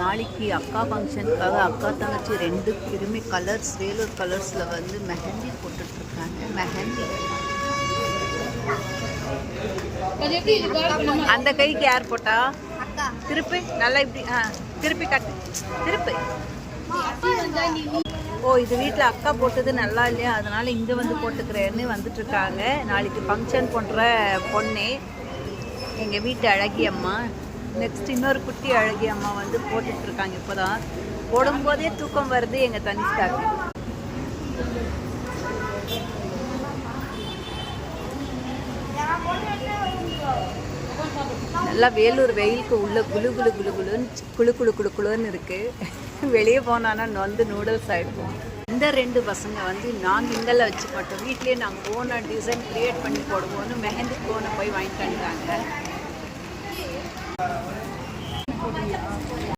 நாளைக்கு அக்கா ஃபங்க்ஷனுக்காக அக்கா தங்கச்சி ரெண்டு பேருமே கலர்ஸ் வேலூர் கலர்ஸில் வந்து மெஹந்தி போட்டுட்ருக்காங்க. மெஹந்தி. அந்த கைக்கு யார் போட்டா? திருப்பி? நல்லா இப்படி ஆ திருப்பி கட்டு. திருப்பி. ஓ இது வீட்டில் அக்கா போட்டது நல்லா இல்லையா? அதனால இங்கே வந்து போட்டுக்கிறேன்னு வந்துட்டு இருக்காங்க நாளைக்கு ஃபங்க்ஷன் பண்ணுற பொண்ணே. எங்கள் வீட்டு அழகி அம்மா. நெக்ஸ்ட் இன்னொரு குட்டி அழகி அம்மா வந்து போட்டுட்டு இருக்காங்க இப்போதான். போடும்போதே தூக்கம் வருது எங்கள் தனிஷ்காக்கு நல்லா வேலூர் வெயிலுக்கு உள்ள குளு குளு குளு குளுன்னு குளு குளு குளு குளுன்னு இருக்கு. வெளியே போனான்னா நொந்து நூடுல்ஸ் ஆகிடுவோம் இந்த ரெண்டு பசங்க வந்து நாங்கள் இங்கெல்லாம் வச்சு மாட்டோம் வீட்லேயே நாங்கள் ஓனாக டிசைன் க்ரியேட் பண்ணி போடுவோம்னு மெஹந்தி கோனை போய் வாங்கிட்டு வந்துட்டாங்க.